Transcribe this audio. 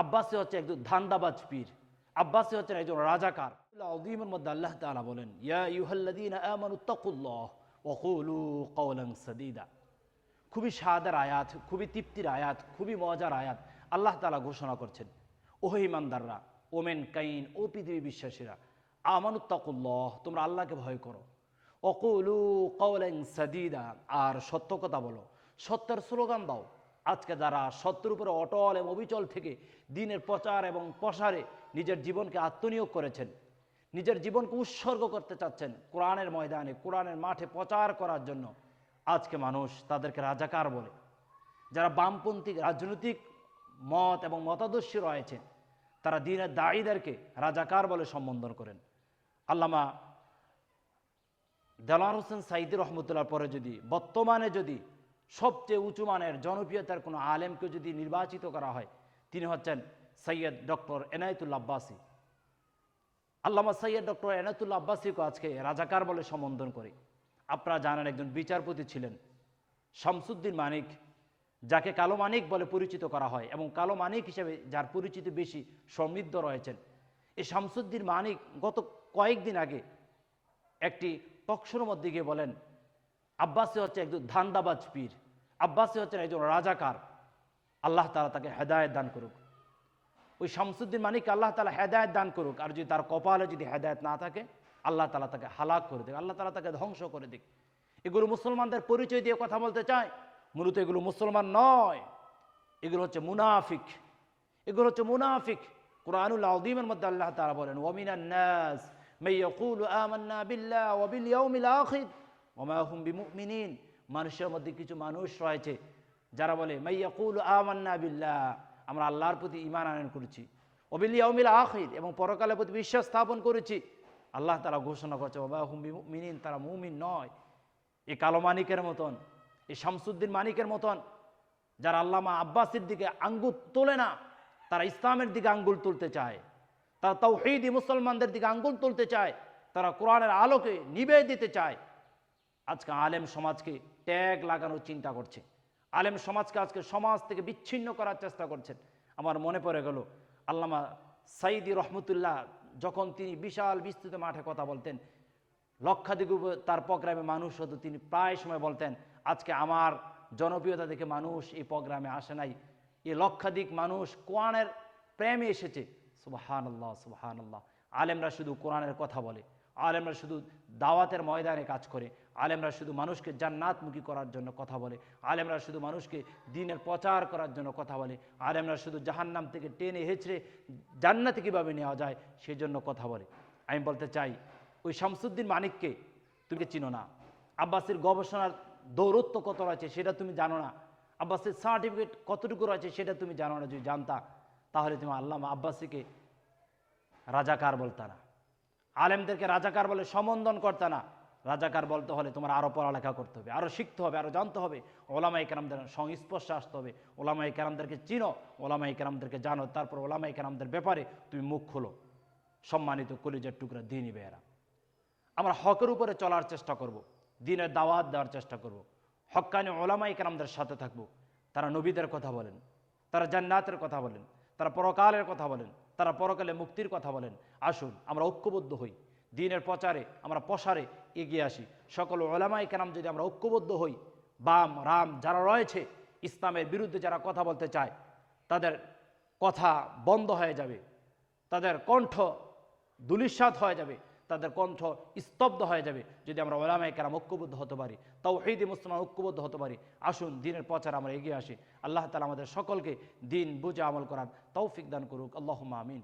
আব্বাসে হচ্ছে একজন ধান্দাবাজ পীর, আব্বাসে হচ্ছেন একজন রাজাকার। মধ্যে আল্লাহ তাআলা বলেন, ইয়া খুবই স্বাদের আয়াত, খুবই তৃপ্তির আয়াত, খুবই মজার আয়াত আল্লাহ তাআলা ঘোষণা করছেন। ওহে ইমানদাররা, ওমেন কাইন, ও পৃথিবী বিশ্বাসীরা আমানুত্তাকুল্লাহ তোমরা আল্লাহকে ভয় করো। অকুলু কওলান সাদীদা, আর সত্য কথা বলো, সত্যের স্লোগান দাও। আজকে যারা সত্যের উপরে অটল এবং অবিচল থেকে দিনের প্রচার এবং প্রসারে নিজের জীবনকে আত্মনিয়োগ করেছেন, নিজের জীবনকে উৎসর্গ করতে চাচ্ছেন কোরআনের ময়দানে, কোরআনের মাঠে প্রচার করার জন্য আজকে মানুষ তাদেরকে রাজাকার বলে। যারা বামপন্থী রাজনৈতিক মত এবং মতাদর্শী রয়েছেন তারা দিনের দায়ীদেরকে রাজাকার বলে সম্বোধন করেন। আল্লামা দেলার হোসেন সাইদি রহমতুল্লাহ পরে যদি, বর্তমানে যদি সবচেয়ে উঁচু মানের জনপ্রিয়তার কোনো আলেমকে যদি নির্বাচিত করা হয়, তিনি হচ্ছেন সৈয়দ ডক্টর এনায়তুল্লা আব্বাসী। আল্লামা সৈয়দ ডক্টর এনায়তুল্লা আব্বাসীকে আজকে রাজাকার বলে সম্বোধন করে। আপনারা জানেন একজন বিচারপতি ছিলেন, শামসুদ্দিন মানিক, যাকে কালো মানিক বলে পরিচিত করা হয় এবং কালো মানিক হিসেবে যার পরিচিতি বেশি সমৃদ্ধ রয়েছেন। এই শামসুদ্দিন মানিক গত কয়েকদিন আগে একটি টকশোর মধ্যে গিয়ে বলেন আব্বাসে হচ্ছে একজন ধান্দাবাজ পীর, আব্বাসে হচ্ছেন একজন রাজাকার। আল্লাহ তালা তাকে হেদায়ত দান করুক। ওই শামসুদ্দিন মানিক আল্লাহ তালা হেদায়ত দান করুক, আর যদি তার কপালে যদি হেদায়ত না থাকে, আল্লাহ তালা তাকে হালাক করে দিক, আল্লাহ তালা তাকে ধ্বংস করে দিক। এগুলো মুসলমানদের পরিচয় দিয়ে কথা বলতে চায় মূলত এগুলো মুসলমান নয়। এগুলো হচ্ছে মুনাফিক। এগুলো হচ্ছে মুনাফিক। কোরআনুল মধ্যে আল্লাহ তাআলা বলেন ওয়ামিনান নাস মে ইয়াকুলু আমান্না বিল্লাহ আখির। ওয়া মা হুম বিমুমিনিন। মানুষের মধ্যে কিছু মানুষ রয়েছে, যারা বলে মে ইয়াকুলু আমান্না আমরা আল্লাহর প্রতি ইমান আনয়ন করেছি। ওয়া বিল ইয়াউমিল আখির, এবং পরকালের প্রতি বিশ্বাস স্থাপন করেছি। আল্লাহ তারা ঘোষণা করছে, ওয়া মা হুম বিমুমিনিন, তারা মুমিন নয়। এ কালো মানিকের মতন, এ শামসুদ্দিন মানিকের মতন, যারা আল্লামা আব্বাসের দিকে আঙ্গুল তোলে না, তারা ইসলামের দিকে আঙ্গুল তুলতে চায়। তারা তৌহিদি মুসলমানদের দিকে আঙ্গুল তুলতে চায়। তারা কোরআনের আলোকে নিবে দিতে চায়। আজকে আলেম সমাজকে ট্যাগ লাগানোর চিন্তা করছে। আলেম সমাজকে আজকে সমাজ থেকে বিচ্ছিন্ন করার চেষ্টা করছেন। আমার মনে পড়ে গেল, আল্লামা সাইদি রহমতুল্লাহ যখন তিনি বিশাল বিস্তৃত মাঠে কথা বলতেন, লক্ষাধিক তার প্রোগ্রামে মানুষ হতো, তিনি প্রায় সময় বলতেন, আজকে আমার জনপ্রিয়তা দেখে মানুষ এই প্রোগ্রামে আসে নাই। এই লক্ষাধিক মানুষ কোরআনের প্রেমে এসেছে। সুবাহান আল্লাহ সুবাহান আল্লাহ আলেমরা শুধু কোরআনের কথা বলে। আলেমরা শুধু দাওয়াতের ময়দানে কাজ করে, আলেমরা শুধু মানুষকে জান্নাতমুখী করার জন্য কথা বলে, আলেমরা শুধু মানুষকে দিনের প্রচার করার জন্য কথা বলে, আলেমরা শুধু জাহান্নাম থেকে টেনে হেঁচড়ে জান্নাতে কীভাবে নেওয়া যায় সেই জন্য কথা বলে। আমি বলতে চাই, ওই শামসুদ্দিন মানিককে তুমি চিনো না। আব্বাসের গবেষণার দৌরত্ব কত রয়েছে সেটা তুমি জানো না। আব্বাসের সার্টিফিকেট কতটুকু রয়েছে সেটা তুমি জানো না। যদি জানতা, তাহলে তুমি আল্লামা আব্বাসীকে রাজাকার বলতা না আলেমদেরকে রাজাকার বলে সম্বোধন করতে না। রাজাকার বলতে হলে তোমার আরও পড়ালেখা করতে হবে আরও শিখতে হবে আরও জানতে হবে। ওলামাই কেরামদের সংস্পর্শে আসতে হবে। ওলামাই কেরামদেরকে চিনো ওলামাই কেরামদেরকে জানো, তারপর ওলামাই কেরামদের ব্যাপারে তুমি মুখ খোলো। সম্মানিত কলিজের টুকরা দিনই বেয়েরা আমরা হকের উপরে চলার চেষ্টা করব। দিনের দাওয়াত দেওয়ার চেষ্টা করব। হক্কানি ওলামাই কেরামদের সাথে থাকব। তারা নবীদের কথা বলেন, তারা জান্নাতের কথা বলেন। তারা পরকালের কথা বলেন, তারা পরকালে মুক্তির কথা বলেন। আসুন, আমরা ঐক্যবদ্ধ হই। দিনের প্রচারে আমরা প্রসারে এগিয়ে আসি। সকল ওলামাই কেনাম যদি আমরা ঐক্যবদ্ধ হই, বাম, রাম যারা রয়েছে, ইসলামের বিরুদ্ধে যারা কথা বলতে চায়, তাদের কথা বন্ধ হয়ে যাবে। তাদের কণ্ঠ দুলিশ্বাত হয়ে যাবে। তাদের কণ্ঠ স্তব্ধ হয়ে যাবে। যদি আমরা ওলামায় কেরাম ঐক্যবদ্ধ হতে পারি তাও হেদি মুসলমান ঐক্যবদ্ধ হতে পারি, আসুন দিনের প্রচার আমরা এগিয়ে আসি। আল্লাহ তালা আমাদের সকলকে দিন বুঝে আমল করার তৌফিক দান করুক। আল্লাহ আমিন।